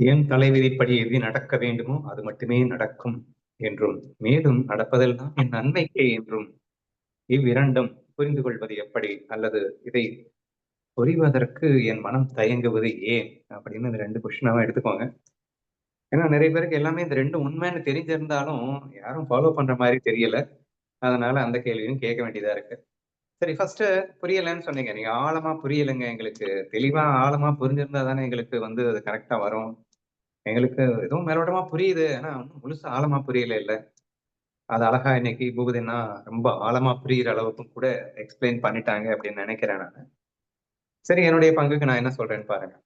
என் தலைவிதிப்படி எது நடக்க வேண்டுமோ அது மட்டுமே நடக்கும் என்றும். மேலும் நடப்பதெல்லாம் என் நன்மைக்கே என்றும். இவ்விரண்டும் புரிந்து கொள்வது எப்படி? அல்லது இதை புரிவதற்கு என் மனம் தயங்குவது ஏன்? அப்படின்னு இந்த ரெண்டு கொஷினாவும் எடுத்துக்கோங்க. ஏன்னா நிறைய பேருக்கு எல்லாமே இந்த ரெண்டு உண்மைன்னு தெரிஞ்சிருந்தாலும் யாரும் ஃபாலோ பண்ற மாதிரி தெரியல. அதனால அந்த கேள்வியும் கேட்க வேண்டியதா இருக்கு. சரி ஃபர்ஸ்ட் புரியலன்னு சொன்னீங்க. நீங்க ஆழமா புரியலைங்க எங்களுக்கு. தெளிவா ஆழமா புரிஞ்சிருந்தா தானே எங்களுக்கு வந்து அது கரெக்டா வரும். எங்களுக்கு எதுவும் மேலோட்டமா புரியுது. ஆனா ஒன்றும் முழுசா ஆழமா புரியல இல்ல. அது அழகா இன்னைக்கு பூபதினா ரொம்ப ஆழமா புரியுற அளவுக்கும் கூட எக்ஸ்பிளைன் பண்ணிட்டாங்க அப்படின்னு நினைக்கிறேன் நான். சரி என்னுடைய பங்குக்கு நான் என்ன சொல்றேன்னு பாருங்க.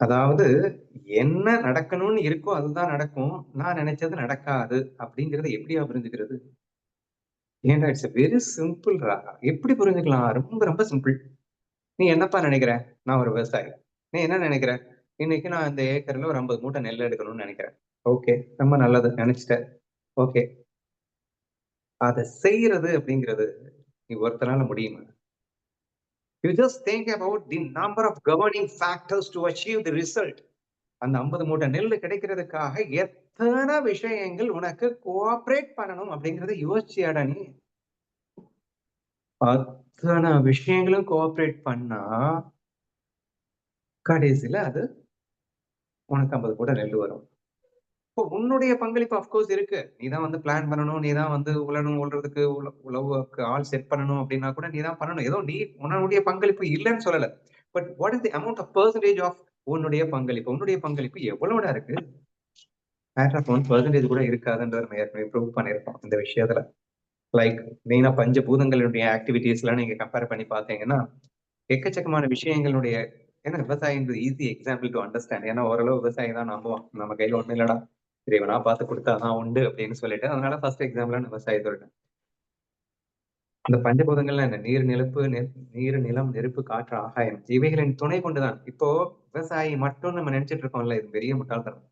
அதாவது என்ன நடக்கணும்னு இருக்கோ அதுதான் நடக்கும். நான் நினைச்சது நடக்காது அப்படிங்கறத எப்படியா புரிஞ்சுக்கிறது? ஏன்டா இட்ஸ் வெரி சிம்பிள் எப்படி புரிஞ்சுக்கலாம்? ரொம்ப ரொம்ப சிம்பிள் நீ என்னப்பா நினைக்கிற? நான் ஒரு விவசாயி. நீ என்ன நினைக்கிற? இன்னைக்கு நான் இந்த ஏக்கர்ல ஒரு ஐம்பது மூட்டை நெல் எடுக்கணும்னு நினைக்கிறேன். ஓகே ரொம்ப நல்லது நினைச்சிட்டேன். ஓகே. அதை செய்யறது அப்படிங்கிறது நீ ஒருத்தனால முடியுமா? You just think about the number of governing factors to achieve the result அந்த ஐம்பது மூட்டை நெல் கிடைக்கிறதுக்காக எத்தனை விஷயங்கள் உனக்கு கோஆப்ரேட் பண்ணணும் அப்படிங்கறத யோசிச்சியாடா நீ. அத்தனை விஷயங்களும் கோஆப்ரேட் பண்ணா கடைசியில் அது உனக்கு ஐம்பது கூட நெல் வரும். இப்போ உன்னுடைய பங்களிப்பு அஃப்கோர்ஸ் இருக்கு. நீ தான் வந்து பிளான் பண்ணணும் நீ தான் வந்து உழணும் உழுறதுக்கு உழவுக்கு ஆள் செட் பண்ணணும் அப்படின்னா கூட நீ தான் பண்ணணும். ஏதோ நீ உன்னுடைய பங்களிப்பு இல்லைன்னு சொல்லல. But what is the amount of percentage of உன்னுடைய பங்களிப்பு? உன்னுடைய பங்களிப்பு எவ்வளவுடா இருக்கு? மேட்டர் ஆஃப் ஒன் பர்சன்டேஜ் கூட இருக்காதுன்றது நம்ம ஏற்கனவே ப்ரூவ் பண்ணியிருக்கோம் இந்த விஷயத்துல. லைக் மெயினா பஞ்சபூதங்களுடைய ஆக்டிவிட்டீஸ்லாம் நீங்க கம்பேர் பண்ணி பார்த்தீங்கன்னா எக்கச்சக்கமான விஷயங்களுடைய ஏன்னா விவசாயின்றது ஈஸி எக்ஸாம்பிள் டு அண்டர்ஸ்டாண்ட் ஏன்னா ஓரளவு விவசாயி தான் நம்புவோம் நம்ம கையில ஒண்ணும் இல்லடா. இறைவனா பார்த்து கொடுத்தாதான் உண்டு அப்படின்னு சொல்லிட்டு அதனால ஃபர்ஸ்ட் எக்ஸாம்பிளா நான் சொல்லிட்டேன். இந்த பஞ்சபூதங்கள்ல என்ன நீர் நிலப்பு நீர் நிலம் நெருப்பு காற்று ஆகாயம் இவைகளின் துணை கொண்டுதான். இப்போ விவசாயி மட்டும் நம்ம நினைச்சிட்டு இருக்கோம்ல இது பெரிய முட்டாள்தனம்.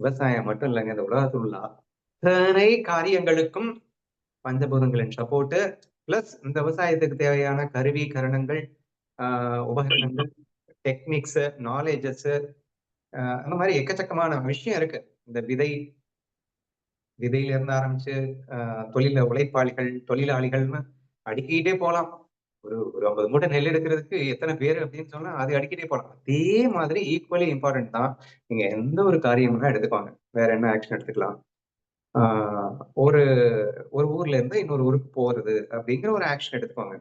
விவசாயம் மட்டும் இல்லைங்க இந்த உலகத்தில் உள்ள அத்தனை காரியங்களுக்கும் பஞ்சபூதங்களின் சப்போர்ட்டு பிளஸ் இந்த விவசாயத்துக்கு தேவையான கருவி கரணங்கள் ஆஹ் உபகரணங்கள் டெக்னிக்ஸு நாலேஜஸ் அந்த மாதிரி எக்கச்சக்கமான விஷயம் இருக்கு. இந்த விதை விதையில இருந்து ஆரம்பிச்சு தொழில உழைப்பாளிகள் தொழிலாளிகள்னு அடுக்கிட்டே போகலாம் ஒரு ஒரு ஐம்பது மூட்டை நெல் எடுக்கிறதுக்கு எத்தனை பேர் அப்படின்னு சொன்னா அது அடிக்கிட்டே போகலாம் அதே மாதிரி ஈக்குவலி இம்பார்ட்டன்ட் தான். நீங்க எந்த ஒரு காரியம்னா எடுத்துக்கோங்க. வேற என்ன ஆக்ஷன் எடுத்துக்கலாம்? ஒரு ஒரு ஊர்ல இருந்து இன்னொரு ஊருக்கு போறது அப்படிங்கிற ஒரு ஆக்ஷன் எடுத்துக்கோங்க.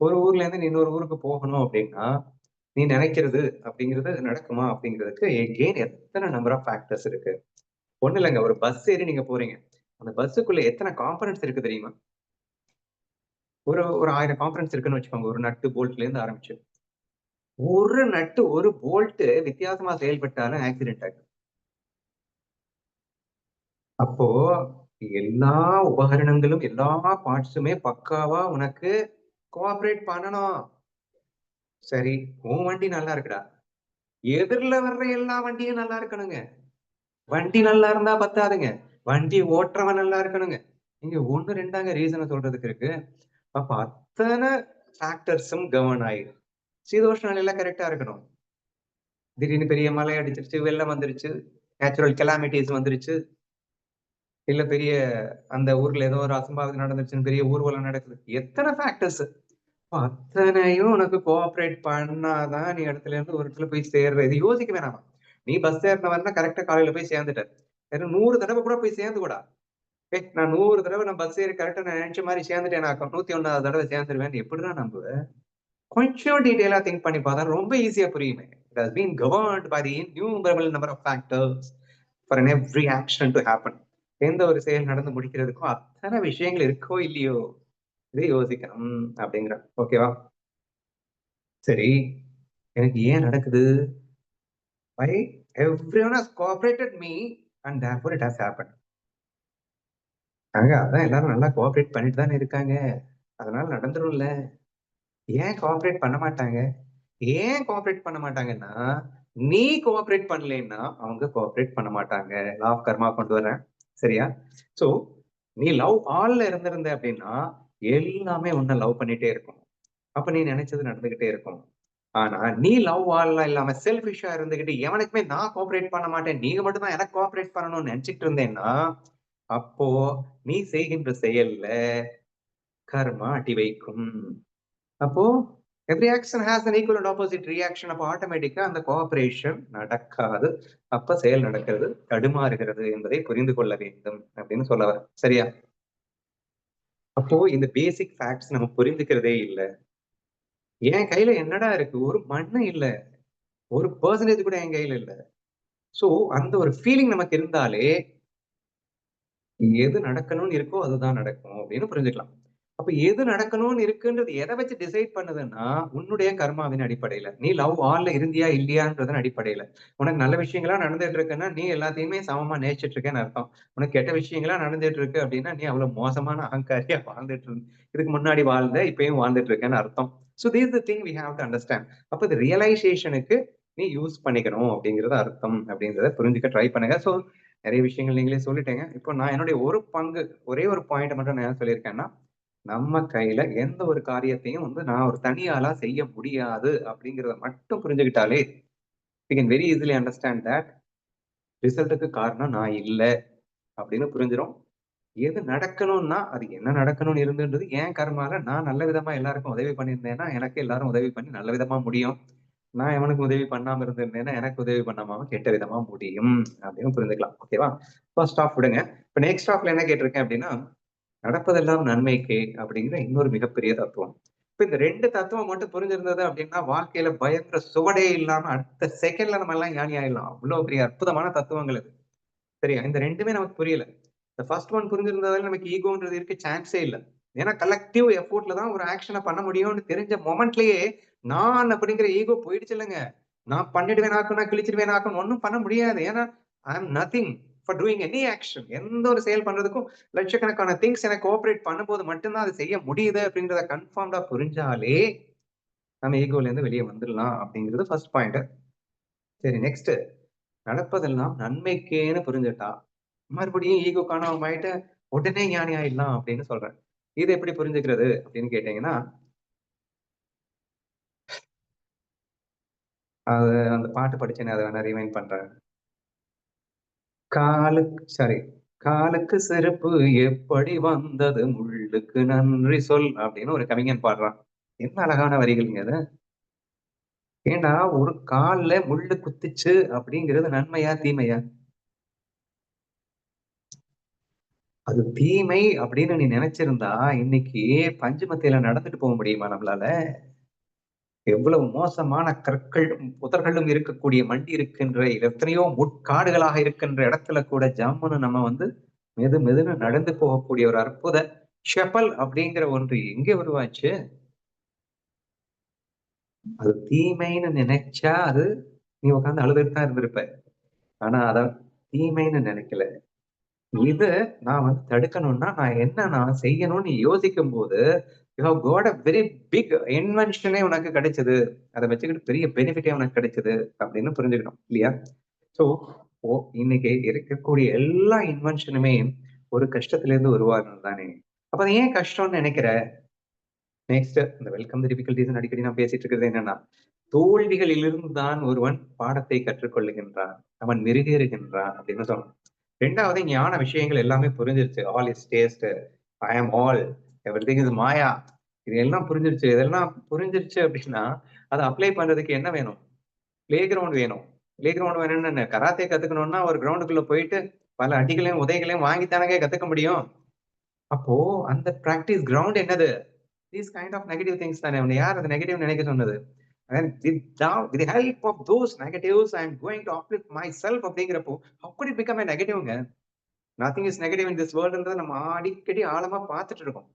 ஒரு ஊர்ல இருந்து இன்னொரு ஊருக்கு போகணும் அப்படின்னா நீ நினைக்கிறது அப்படிங்கிறது நடக்குமா அப்படிங்கிறதுக்கு எகெயின் எத்தனை நம்பர் ஆஃப் ஃபேக்டர்ஸ் இருக்கு. ஒன்றும் இல்லைங்க ஒரு பஸ் ஏறி நீங்க போறீங்க. அந்த பஸ்ஸுக்குள்ள எத்தனை காம்பனன்ஸ் இருக்கு தெரியுமா? ஒரு ஒரு ஆயிரம் காம்பனன்ஸ் இருக்குன்னு வச்சுக்கோங்க ஒரு நட்டு போல்ட்ல இருந்து ஆரம்பிச்சு. ஒரு நட்டு ஒரு போல்ட் வித்தியாசமா செயல்பட்டாலும் ஆக்சிடென்ட் ஆகும் அப்போ எல்லா உபகரணங்களும் எல்லா பார்ட்ஸுமே பக்காவா உனக்கு கோஆபரேட் பண்ணணும். சரி உன் வண்டி நல்லா இருக்குடா. எதிரில வர்ற எல்லா வண்டியும் நல்லா இருக்கணுங்க. வண்டி நல்லா இருந்தா பத்தாதுங்க. வண்டி ஓட்டுறவன் நல்லா இருக்கணுங்க. நீங்க ஒண்ணு ரெண்டாங்க ரீசனை சொல்றதுக்கு இருக்கு. அப்ப அத்தனை ஃபேக்டர்ஸும் கவர்ன் ஆயிரு சீதோஷ நிலையெல்லாம் கரெக்டா இருக்கணும். திடீர்னு பெரிய மழை அடிச்சிருச்சு வெள்ளம் வந்துருச்சு நேச்சுரல் கெலாமிட்டிஸ் வந்துருச்சு. இல்ல பெரிய அந்த ஊர்ல ஏதோ ஒரு அசம்பாவிதம் நடந்துருச்சுன்னு பெரிய ஊர்வலம் நடக்குது. எத்தனை ஃபேக்டர்ஸ் அத்தனையும் உனக்கு கோஆப்ரேட் பண்ணாதான் நீ இடத்துல இருந்து ஒரு இடத்துல போய் சேர்ற. இது யோசிக்க வேணாமா. நீ பஸ் ஏறினவன்னா கரெக்டா காலையில போய் சேர்ந்துட்ட. நூறு தடவை கூட போய் சேர்ந்து கூட ஏ நான் நூறு தடவை நான் பஸ் ஏறி கரெக்டா நான் நினைச்ச மாதிரி சேர்ந்துட்டேன் நான் நூத்தி ஒன்னாவது தடவை சேர்ந்துருவேன் எப்படிதான் நம்புவேன் கொஞ்சம் டீட்டெயிலா திங்க் பண்ணி பார்த்தா ரொம்ப ஈஸியா புரியுமே. It has been governed by the innumerable number of factors for an every action to happen எந்த ஒரு செயல் நடந்து முடிக்கிறதுக்கும் அத்தனை விஷயங்கள் இருக்கோ இல்லையோ? இதை யோசிக்கணும். அப்படிங்கிற. ஓகேவா? சரி. எனக்கு ஏன் நடக்குது? By everyone has cooperated me and therefore it has happen அங்க அதான் எல்லாரும் நல்லா கோஆப்ரேட் பண்ணிட்டு தானே இருக்காங்க. அதனால நடந்துரும்ல ஏன் கோஆப்ரேட் பண்ண மாட்டாங்க? ஏன் கோஆப்ரேட் பண்ண மாட்டாங்கன்னா நீ கோஆப்ரேட் பண்ணலன்னா அவங்க கோஆப்ரேட் பண்ண மாட்டாங்க. லா ஆஃப் கர்மா கொண்டு வரேன் சரியா? சோ நீ லவ் ஆல்ல இருந்திருந்த அப்படின்னா எல்லாமே உன்னை லவ் பண்ணிட்டே இருக்கும் அப்ப நீ நினைச்சது நடந்துகிட்டே இருக்கும் ஆனா நீ லவ் வால்லாம் இல்லாம செல்ஃபிஷா இருந்துகிட்டு எவனுக்குமே நான் கோஆபரேட் பண்ண மாட்டேன். நீங்க மட்டும் தான் எனக்கு கோஆபரேட் பண்ணணும்னு நினைச்சிட்டு இருந்தேன்னா அப்போ நீ செய்கின்ற செயல்ல கர்மா அடி வைக்கும். அப்போ every action has an equal and opposite reaction அப்போ ஆட்டோமேட்டிக்கா அந்த கோஆபரேஷன் நடக்காது. அப்ப செயல் நடக்கிறது தடுமாறுகிறது என்பதை புரிந்து கொள்ள வேண்டும் அப்படின்னு சொல்ல வர சரியா? அப்போ இந்த பேசிக் ஃபேக்ட்ஸ் நம்ம புரிந்துக்கிறதே இல்லை. என் கையில என்னடா இருக்கு? ஒரு மண்ணு இல்ல. ஒரு பர்சன்டேஜ் கூட என் கையில இல்ல. சோ அந்த ஒரு ஃபீலிங் நமக்கு இருந்தாலே எது நடக்கணும்னு இருக்கோ அதுதான் நடக்கும். அப்படின்னு புரிஞ்சுக்கலாம். அப்ப எது நடக்கணும்னு இருக்குன்றது எதை வச்சு டிசைட் பண்ணுதுன்னா உன்னுடைய கர்மாவின் அடிப்படையில. நீ லவ் ஆல்ல இருந்தியா இல்லையான்றதன் அடிப்படையில. உனக்கு நல்ல விஷயங்களா நடந்துட்டு இருக்குன்னா நீ எல்லாத்தையுமே சமமா நேசிச்சுட்டு இருக்கேன்னு அர்த்தம். உனக்கு கெட்ட விஷயங்களா நடந்துட்டு இருக்கு அப்படின்னா நீ அவ்வளவு மோசமான அகங்காரியா வாழ்ந்துட்டு இருந்த இதுக்கு முன்னாடி வாழ்ந்த இப்பயும் வாழ்ந்துட்டு இருக்கேன்னு அர்த்தம் so these the thing we have to understand அப்போ இது ரியலைசேஷனுக்கு நீ யூஸ் பண்ணிக்கணும் அப்படிங்கறது அர்த்தம். அப்படின்றத புரிஞ்சுக்க ட்ரை பண்ணுங்க. ஸோ நிறைய விஷயங்கள் நீங்களே சொல்லிட்டேங்க. இப்போ நான் என்னுடைய ஒரு பங்கு ஒரே ஒரு பாயிண்ட் மட்டும் நான் என்ன சொல்லியிருக்கேன்னா நம்ம கையில எந்த ஒரு காரியத்தையும் வந்து நான் ஒரு தனியாளா செய்ய முடியாது அப்படிங்கிறத மட்டும் புரிஞ்சுக்கிட்டாலே we can very easily understand that ரிசல்ட்டுக்கு காரணம் நான் இல்லை அப்படின்னு புரிஞ்சிடும் எது நடக்கணும்னா அது என்ன நடக்கணும்னு இருந்துன்றது ஏன் கர்மால நான் நல்ல விதமா எல்லாருக்கும் உதவி பண்ணியிருந்தேன்னா எனக்கு எல்லாரும் உதவி பண்ணி நல்ல விதமா முடியும். நான் எவனுக்கு உதவி பண்ணாம இருந்திருந்தேன்னா எனக்கு உதவி பண்ணாம கெட்ட விதமா முடியும் அப்படின்னு புரிஞ்சுக்கலாம். ஓகேவா ஃபர்ஸ்ட் ஆஃப் விடுங்க. இப்ப நெக்ஸ்ட் ஆஃப்ல என்ன கேட்டிருக்கேன் அப்படின்னா நடப்பதெல்லாம் நன்மைக்கு அப்படிங்கிற இன்னொரு மிகப்பெரிய தத்துவம். இப்ப இந்த ரெண்டு தத்துவம் மட்டும் புரிஞ்சிருந்தது அப்படின்னா வாழ்க்கையில பயங்கர சுவடே இல்லாம அடுத்த செகண்ட்ல நம்ம எல்லாம் ஞானி ஆயிடலாம். அவ்வளவு பெரிய அற்புதமான தத்துவங்கள் இது. சரியா? இந்த ரெண்டுமே நமக்கு புரியல. இந்த ஃபர்ஸ்ட் ஒன் புரிஞ்சிருந்ததால நமக்கு ஈகோன்றது இருக்க சான்ஸே இல்லை. ஏன்னா கலெக்டிவ் எஃபோர்ட்ல தான் ஒரு ஆக்ஷனை பண்ண முடியும்னு தெரிஞ்ச மொமெண்ட்லயே நான் அப்படிங்கிற ஈகோ போயிடுச்சு இல்லைங்க. நான் பண்ணிடுவேனாக்கும் நான் கிழிச்சிடுவேனாக்கும் ஒன்றும் பண்ண முடியாது. ஏன்னா I am nothing for doing any action எந்த ஒரு செயல் பண்றதுக்கும் லட்சக்கணக்கான திங்ஸ் எனக்கு கோஆபரேட் பண்ணும்போது மட்டும்தான் அது செய்ய முடியுது அப்படின்றத கன்ஃபார்ம்டா புரிஞ்சாலே நம்ம ஈகோலேருந்து வெளியே வந்துடலாம் அப்படிங்கிறது ஃபர்ஸ்ட் பாயிண்ட் சரி நெக்ஸ்ட் நடப்பதெல்லாம் நன்மைக்கேன்னு புரிஞ்சுட்டா மறுபடியும் ஈகோ காணாம ஆயிட்டு உடனே ஞானி ஆயிடலாம் அப்படின்னு சொல்றேன். இது எப்படி புரிஞ்சுக்கிறது அப்படின்னு கேட்டீங்கன்னா அது அந்த பாட்டு படிச்சேன்னு அதை வேணா ரிமைண்ட் பண்றேன். காலுக்கு சாரி காலுக்கு செருப்பு எப்படி வந்தது? முள்ளுக்கு நன்றி சொல் அப்படின்னு ஒரு கவிஞன் பாடுறான். என்ன அழகான வரிகள்ங்க அது ஏன்னா ஒரு கால்ல முள்ளு குத்துச்சு அப்படிங்கிறது நன்மையா தீமையா? அது தீமை அப்படின்னு நீ நினைச்சிருந்தா இன்னைக்கு பஞ்சுமத்தியில நடந்துட்டு போக முடியுமா நம்மளால? எவ்வளவு மோசமான கற்களும் புதர்களும் இருக்கக்கூடிய மண்டி இருக்கின்ற எத்தனையோ முட்காடுகளாக இருக்கின்ற இடத்துல கூட ஜம்முன்னு நம்ம வந்து மெது மெதுன்னு நடந்து போகக்கூடிய ஒரு அற்புத ஷெப்பல் அப்படிங்கிற ஒன்று எங்கே உருவாச்சு? அது தீமைன்னு நினைச்சா அது நீ உட்காந்து அழுதுட்டு தான் இருந்திருப்ப. ஆனா அத தீமைன்னு நினைக்கல. இது நான் வந்து தடுக்கணும்னா நான் என்ன நான் செய்யணும்னு யோசிக்கும் போது you have got a very big இன்வென்ஷனே உனக்கு கிடைச்சது. அதை வச்சுக்கிட்டு பெரிய பெனிஃபிட்டே உனக்கு கிடைச்சது அப்படின்னு புரிஞ்சுக்கணும். இல்லையா? ஸோ ஓ இன்னைக்கு இருக்கக்கூடிய எல்லா இன்வென்ஷனுமே ஒரு கஷ்டத்துல இருந்து உருவாகணும் தானே. அப்ப அது ஏன் கஷ்டம்னு நினைக்கிற? நெக்ஸ்ட் இந்த வெல்கம் டிஃபிகல்டிஸ் அடிக்கடி நான் பேசிட்டு இருக்கிறது என்னன்னா தோல்விகளிலிருந்து தான் ஒருவன் பாடத்தை கற்றுக்கொள்ளுகின்றான். அவன் மெருகேறுகின்றான் அப்படின்னு சொல்லணும். ரெண்டாவது ஞான விஷயங்கள் எல்லாமே புரிஞ்சிருச்சு. ஆல் இஸ் டேஸ்ட் ஐ ஆம் ஆல் எவ்ரி திங் இது மாயா இது எல்லாம் புரிஞ்சிருச்சு. இதெல்லாம் புரிஞ்சிருச்சு அப்படின்னா அதை அப்ளை பண்றதுக்கு என்ன வேணும்? பிளே கிரவுண்ட் வேணும். பிளே கிரவுண்ட் வேணும்னு கராத்தே கத்துக்கணும்னா ஒரு கிரவுண்டுக்குள்ள போயிட்டு பல அடிகளையும் உதைகளையும் வாங்கித்தானே கத்துக்க முடியும். அப்போ அந்த பிராக்டிஸ் கிரவுண்ட் என்னது? These kind of negative things தானே. அவனை யார் அது நெகட்டிவ் நினைக்க சொன்னது? Help of those negatives I am going to to myself அப்படிங்கிறப்போ அப்படி could it நெகட்டிவ்ங்க nothing is negative in this வேர்ல்டுன்றத நம்ம அடிக்கடி ஆழமா பார்த்துட்டு இருக்கோம்.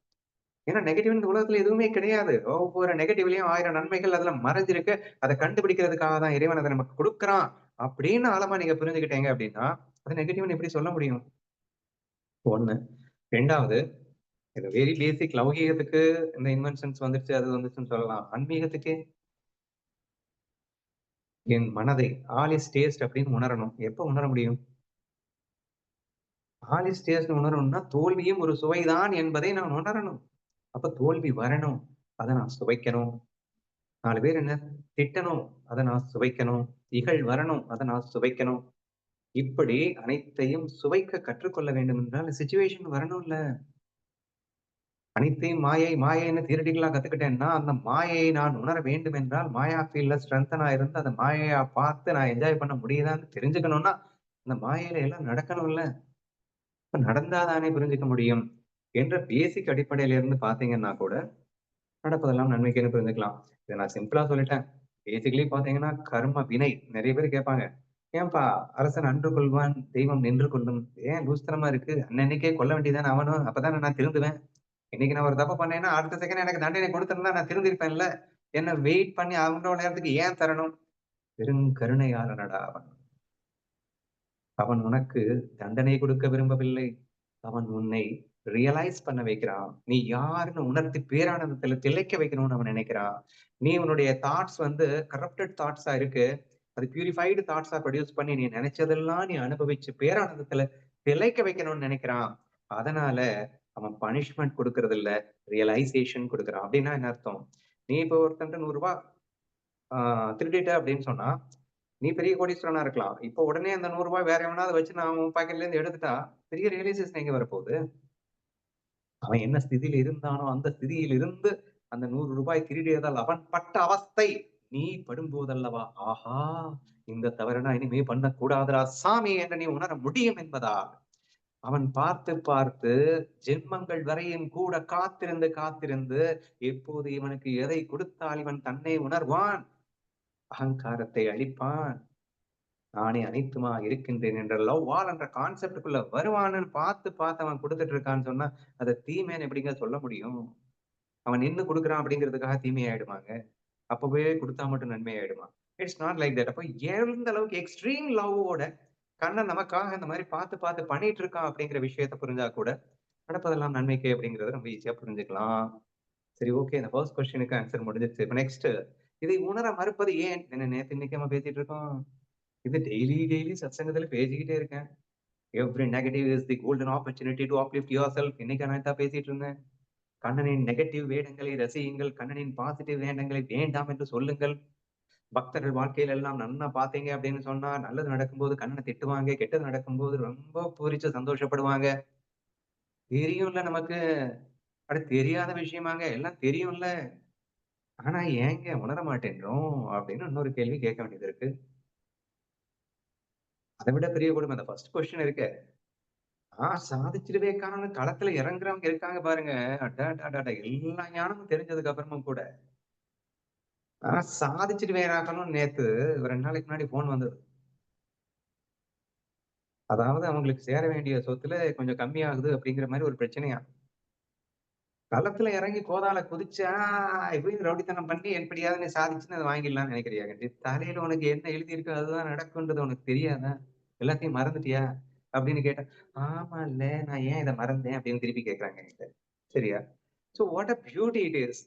ஏன்னா நெகட்டிவ் இந்த உலகத்துல எதுவுமே கிடையாது. ஒவ்வொரு நெகட்டிவ்லயும் ஆயிரம் நன்மைகள் அதுல மறைஞ்சிருக்கு. அதை கண்டுபிடிக்கிறதுக்காக தான் இறைவன் அதை நமக்கு கொடுக்குறான் அப்படின்னு ஆழமா நீங்க புரிஞ்சுக்கிட்டீங்க அப்படின்னா அது நெகட்டிவ்னு எப்படி சொல்ல முடியும்? ஒண்ணு. ரெண்டாவது இது வெரி பேசிக் லௌகீகத்துக்கு இந்த இன்வென்ஷன்ஸ் வந்துருச்சு அது வந்துச்சுன்னு சொல்லலாம். ஆன்மீகத்துக்கு என் மனதை ஆலிஸ் டேஸ்ட் அப்படின்னு உணரணும். எப்ப உணர முடியும்? ஆலிஸ் டேஸ்ட் உணரணும்னா தோல்வியும் ஒரு சுவைதான் என்பதை நான் உணரணும். அப்ப தோல்வி வரணும். அதை நான் சுவைக்கணும். நாலு பேர் என்ன? திட்டணும். அதை நான் சுவைக்கணும். இகழ் வரணும். அதை நான் சுவைக்கணும். இப்படி அனைத்தையும் சுவைக்க கற்றுக்கொள்ள வேண்டும் என்றால் சுச்சுவேஷன் வரணும்ல. அனைத்தையும் மாயை மாயைன்னு தீரடிகளா கத்துக்கிட்டேன்னா அந்த மாயையை நான் உணர வேண்டும் என்றால் மாயா ஃபீல்ட்ல ஸ்ட்ரென்தனா இருந்து அந்த மாயையா பார்த்து நான் என்ஜாய் பண்ண முடியுதான்னு தெரிஞ்சுக்கணும்னா அந்த மாயையில எல்லாம் நடக்கணும்ல. இப்ப நடந்தாதானே புரிஞ்சுக்க முடியும். என்ற பேசிக் அடிப்படையில இருந்து பாத்தீங்கன்னா கூட நடப்பதெல்லாம் நன்மைக்குன்னு புரிஞ்சுக்கலாம் இதை நான் சிம்பிளா சொல்லிட்டேன். பேசிக்கலி பாத்தீங்கன்னா கர்ம வினை. நிறைய பேர் கேட்பாங்க ஏன்பா அரசன் அன்று கொள்வான் தெய்வம் நின்று கொள்ளும். ஏன் லூஸ்தனமா இருக்கு? அன்னன்னைக்கே கொல்ல வேண்டியதானே அவனும். அப்பதானே நான் திருந்துவேன். இன்னைக்கு நான் ஒரு தப்பு பண்ணேன்னா அடுத்த செகண்ட் எனக்கு தண்டனை கொடுத்துருந்தா நான் திருந்திருப்பேன்ல. என்ன வெயிட் பண்ணி அவனோட நேரத்துக்கு ஏன் தரணும்? பெருங்கருணையாளனடா அவன். அவன் உனக்கு தண்டனை கொடுக்க விரும்பவில்லை. அவன் உன்னை ரியலைஸ் பண்ண வைக்கிறான் நீ யாருன்னு உணர்த்தி பேரானந்தத்துல திளைக்க வைக்கணும்னு அவன் நினைக்கிறான் நீ உன்னுடைய தாட்ஸ் வந்து கரப்டட் தாட்ஸா இருக்கு. அது பியூரிஃபைடு தாட்ஸா ப்ரொடியூஸ் பண்ணி நீ நினைச்சதெல்லாம் நீ அனுபவிச்சு பேரானந்தத்துல திளைக்க வைக்கணும்னு நினைக்கிறான் அதனால அவன் பனிஷ்மெண்ட் கொடுக்கறது இல்ல ரியலைசேஷன் கொடுக்குறான் அப்படின்னா என்ன அர்த்தம்? நீ இப்போ ஒருத்தன் நூறு ரூபாய் ஆஹ் திருடிட்ட அப்படின்னு சொன்னா நீ பெரிய கோடீஸ்வரனா இருக்கலாம். இப்போ உடனே அந்த நூறு ரூபாய் வேற எவனாவது வச்சு நான் உன் பாக்கெட்ல இருந்து எடுத்துட்டா பெரிய ரியலைசேஷன் எங்க வரப்போகுது? அவன் என்ன ஸ்திதியில இருந்தானோ அந்த ஸ்திதியில் இருந்து அந்த நூறு ரூபாய் திருடியதால் அவன் பட்ட அவஸ்தை நீ படும்போதல்லவா? ஆஹா இந்த தவறுனா இனிமே பண்ணக்கூடாதுரா சாமி என்று நீ உணர முடியும் என்பதால் அவன் பார்த்து பார்த்து ஜென்மங்கள் வரையும் கூட காத்திருந்து காத்திருந்து எப்போது இவனுக்கு எதை கொடுத்தால் இவன் தன்னை உணர்வான்? அகங்காரத்தை அழிப்பான். நானே அனைத்துமா இருக்கின்றேன் என்ற லவ் வால் என்ற கான்செப்டுக்குள்ள வருவான்னு பார்த்து பார்த்து அவன் கொடுத்துட்டு இருக்கான்னு சொன்னா அதை தீமைன்னு எப்படிங்க சொல்ல முடியும்? அவன் நின்னு கொடுக்குறான் அப்படிங்கிறதுக்காக தீமை ஆயிடுவாங்க அப்பவே கொடுத்தா மட்டும் நன்மை ஆயிடுமா இட்ஸ் நாட் லைக் தட் அப்போ எந்த அளவுக்கு எக்ஸ்ட்ரீம் லவ்வோட கண்ணன் நமக்காக இந்த மாதிரி பார்த்து பார்த்து பண்ணிட்டு இருக்கான் அப்படிங்கிற விஷயத்த புரிஞ்சா கூட நடப்பதெல்லாம் நன்மைக்கு அப்படிங்கறத ரொம்ப ஈஸியா புரிஞ்சுக்கலாம். சரி ஓகே இந்த ஃபர்ஸ்ட் கொஸ்டினுக்கு ஆன்சர் முடிஞ்சிருச்சு. இப்போ நெக்ஸ்ட் இதை உணர மறுப்பது ஏன்? என்ன நேற்று இன்னைக்கு நம்ம பேசிட்டு இருக்கோம். இது டெய்லி டெய்லி சத்சங்கத்துல பேசிக்கிட்டே இருக்கேன் every negative is the golden opportunity to uplift yourself இன்னைக்கு நான் தான் பேசிட்டு இருந்தேன் கண்ணனின் நெகட்டிவ் வேடங்களை ரசியுங்கள் கண்ணனின் பாசிட்டிவ் வேடங்களை வேண்டாம் என்று சொல்லுங்கள் பக்தர்கள் வாழ்க்கையில எல்லாம் நன்னா பாத்தீங்க அப்படின்னு சொன்னா நல்லது நடக்கும்போது கண்ணனை திட்டுவாங்க கெட்டது நடக்கும்போது ரொம்ப பூரிச்சு சந்தோஷப்படுவாங்க. தெரியும்ல நமக்கு. அது தெரியாத விஷயமாங்க. எல்லாம் தெரியும்ல. ஆனா ஏங்க உணர மாட்டேன்றோம் அப்படின்னு இன்னொரு கேள்வி கேட்க வேண்டியது இருக்கு. அதை விட பெரிய கொடுமை அந்த ஃபர்ஸ்ட் கொஸ்டின் இருக்கு. ஆஹ் சாதிச்சிருவே காரணம் களத்துல இறங்குறவங்க இருக்காங்க பாருங்க. எல்லா ஞானமும் தெரிஞ்சதுக்கு அப்புறமும் கூட. நான் சாதிச்சுட்டு வேறாக்கணும் நேத்து ஒரு ரெண்டு நாளைக்கு முன்னாடி போன் வந்தது. அதாவது அவங்களுக்கு சேர வேண்டிய சொத்துல கொஞ்சம் கம்மியாகுது அப்படிங்கிற மாதிரி ஒரு பிரச்சனையா? களத்துல இறங்கி கோதால குதிச்சா இப்படி ரவுடித்தனம் பண்ணி எப்படியாவது நீ சாதிச்சுன்னு அதை வாங்கிடலாம்னு நினைக்கிறியா கண்டி? தலையில உனக்கு என்ன எழுதி இருக்கோ அதுதான் நடக்கும்ன்றது உனக்கு தெரியாதா? எல்லாத்தையும் மறந்துட்டியா? அப்படின்னு கேட்டேன் ஆமா இல்ல நான் ஏன் இதை மறந்தேன்? அப்படின்னு திருப்பி கேட்கறாங்க என்கிட்ட. சரியா? So what a beauty it is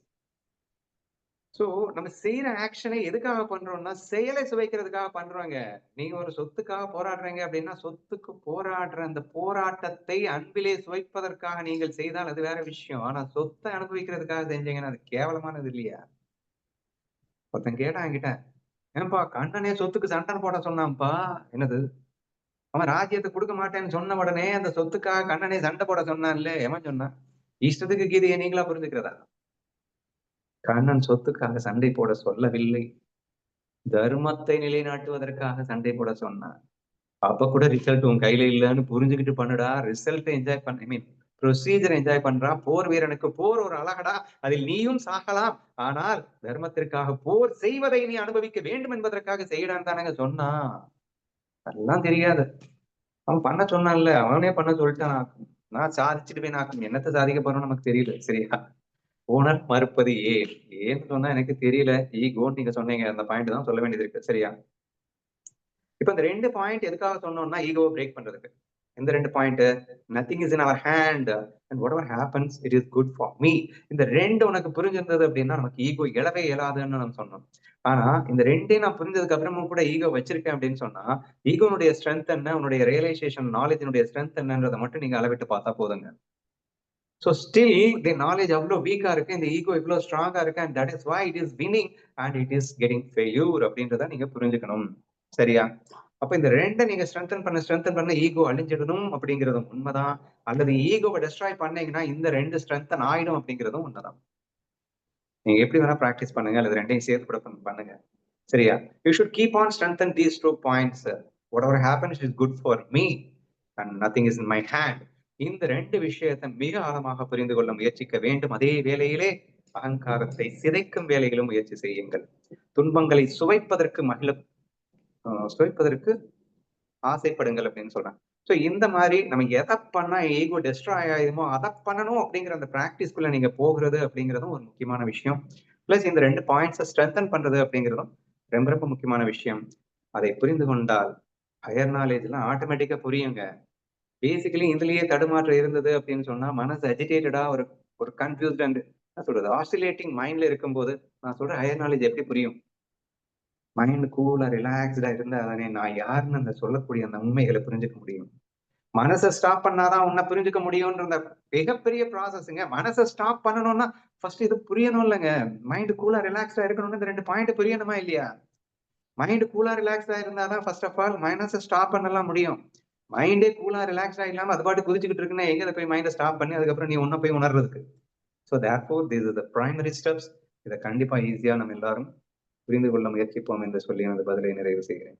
so நம்ம செய்யற ஆக்ஷனை எதுக்காக பண்றோம்னா செயலை சுவைக்கிறதுக்காக பண்றாங்க. நீங்க ஒரு சொத்துக்காக போராடுறீங்க அப்படின்னா சொத்துக்கு போராடுற அந்த போராட்டத்தை அன்பிலே சுவைப்பதற்காக நீங்கள் செய்தால் அது வேற விஷயம். ஆனா சொத்தை அனுபவிக்கிறதுக்காக செஞ்சீங்கன்னா அது கேவலமானது இல்லையா? ஒருத்தன் கேட்டான் என்கிட்ட ஏன்பா கண்ணனே சொத்துக்கு சண்டை போட சொன்னான்ப்பா. என்னது? அவன் ராஜ்யத்தை கொடுக்க மாட்டேன்னு சொன்ன உடனே அந்த சொத்துக்காக கண்ணனே சண்டை போட சொன்னான்ல. எவன் சொன்னான்? இஷ்டத்துக்கு கீதையை நீங்களா புரிஞ்சுக்கிறதா? கண்ணன் சொத்துக்காக சண்டை போட சொல்லவில்லை. தர்மத்தை நிலைநாட்டுவதற்காக சண்டை போட சொன்னான் அப்ப கூட ரிசல்ட் உன் கையில இல்லைன்னு புரிஞ்சுக்கிட்டு பண்ணுடா. ரிசல்ட் என்ஜாய் பண்ண ஐ மீன் ப்ரொசீஜர் என்ஜாய் பண்றா. போர் வீரனுக்கு போர் ஒரு அழகடா. அதில் நீயும் சாகலாம். ஆனால் தர்மத்திற்காக போர் செய்வதை நீ அனுபவிக்க வேண்டும் என்பதற்காக செய்யடான்னு தானங்க சொன்னான் அதெல்லாம் தெரியாது. அவன் பண்ண சொன்னான்ல. அவனே பண்ண சொல்லிட்டான். நான் சாதிச்சுட்டு போய் நான் என்னத்தை சாதிக்க போறோம்னு நமக்கு தெரியல. சரியா? உணர் மறுப்பது ஏன் ஏன்னு சொன்னா எனக்கு தெரியல. ஈகோன்னு நீங்க சொன்னீங்க. அந்த பாயிண்ட் தான் சொல்ல வேண்டியது இருக்கு. சரியா? இப்ப இந்த ரெண்டு பாயிண்ட் எதுக்காக சொன்னோம்னா ஈகோவை பிரேக் பண்றதுக்கு. இந்த ரெண்டு point nothing is in our hand and whatever happens it is good for me இந்த ரெண்டு உனக்கு புரிஞ்சிருந்தது அப்படின்னா நமக்கு ஈகோ இழவே இயலாதுன்னு நம்ம சொன்னோம். ஆனா இந்த ரெண்டையும் நான் புரிஞ்சதுக்கு அப்புறமும் கூட ஈகோ வச்சிருக்கேன் அப்படின்னு சொன்னா ஈகோனுடைய ஸ்ட்ரென்த் என்ன? உன்னுடைய ரியலைசேஷன் நாலேஜினுடைய ஸ்ட்ரென்த் என்னன்றதை மட்டும் நீங்க அளவிட்டு பார்த்தா போதுங்க. ஸோ ஸ்டில் தி நாலேஜ் அவ்வளோ வீக்கா இருக்கு இந்த ஈகோ இவ்வளோ ஸ்ட்ராங்கா இருக்கு and that is why it is winning and it is getting failure அப்படின்றத நீங்க புரிஞ்சுக்கணும். சரியா? அப்ப இந்த ரெண்டை நீங்க ஸ்ட்ரென்தன் பண்ண ஸ்ட்ரென்தன் பண்ண ஈகோ அழிஞ்சிடணும் அப்படிங்கிறதும் உண்மைதான். அல்லது ஈகோவை டெஸ்ட்ராய் பண்ணீங்கன்னா இந்த ரெண்டு ஸ்ட்ரென்தன் ஆயிடும் அப்படிங்கிறதும் உண்மைதான். நீங்க எப்படி வேணா ப்ராக்டிஸ் பண்ணுங்க அல்லது ரெண்டையும் சேர்த்து கூட பண்ணுங்க. சரியா? You should keep on strengthen these two points whatever happens is good for me and nothing is in my hand இந்த ரெண்டு விஷயத்தை மிக ஆழமாக புரிந்து கொள்ள முயற்சிக்க வேண்டும். அதே வேளையிலே அகங்காரத்தை சிதைக்கும் வேலைகளும் முயற்சி செய்யுங்கள். துன்பங்களை சுவைப்பதற்கு மகிழ சுவைப்பதற்கு ஆசைப்படுங்கள் அப்படின்னு சொல்றேன் ஸோ இந்த மாதிரி நம்ம எதை பண்ணா ஈகோ டெஸ்ட்ராய் ஆயிடுமோ அதை பண்ணணும் அப்படிங்கிற அந்த ப்ராக்டிஸ்குள்ள நீங்க போகிறது அப்படிங்கிறதும் ஒரு முக்கியமான விஷயம். பிளஸ் இந்த ரெண்டு பாயிண்ட்ஸை ஸ்ட்ரென்தன் பண்றது அப்படிங்கிறதும் ரொம்ப ரொம்ப முக்கியமான விஷயம். அதை புரிந்து கொண்டால் ஹையர் நாலேஜ்லாம் எல்லாம் ஆட்டோமேட்டிக்கா புரியுங்க. பேசிக்கலி இதுலயே தடுமாற்றம் இருந்தது அப்படின்னு சொன்னா மனசு அஜிடேட்டடா ஒரு ஒரு கன்ஃபியூஸ்ட் அண்ட் நான் சொல்றது ஆசிலேட்டிங் மைண்ட்ல இருக்கும்போது நான் சொல்றேன் ஹையர் நாலேஜ் எப்படி புரியும்? மைண்ட் கூலா ரிலாக்ஸ்டா இருந்தா தானே நான் யாருன்னு அந்த சொல்லக்கூடிய அந்த உண்மைகளை புரிஞ்சுக்க முடியும். மனசை ஸ்டாப் பண்ணாதான் உன்னை புரிஞ்சுக்க முடியும்ன்ற மிகப்பெரிய ப்ராசஸ்ங்க மனசை ஸ்டாப் பண்ணணும்னா ஃபர்ஸ்ட் இது புரியணும் இல்லைங்க. மைண்ட் கூலா ரிலாக்ஸ்டா இருக்கணும்னு இந்த ரெண்டு பாயிண்ட் புரியணுமா இல்லையா? மைண்ட் கூலா ரிலாக்ஸ்டா இருந்தாதான் ஃபர்ஸ்ட் ஆஃப் ஆல் மைனஸை ஸ்டாப் பண்ணலாம் முடியும். மைண்டே கூலா ரிலாக்ஸ் இல்லாம அது பாட்டு குதிச்சுக்கிட்டு இருக்குன்னா எங்க போய் மைண்டை ஸ்டாப் பண்ணி? அதுக்கப்புறம் நீ ஒன்னும் போய் உணர்றதுக்கு. So therefore this is the primary steps இதை கண்டிப்பா ஈஸியா நம்ம எல்லாரும் புரிந்து கொள்ள முயற்சிப்போம் என்று சொல்லி எனது பதிலை நிறைவு செய்கிறேன்.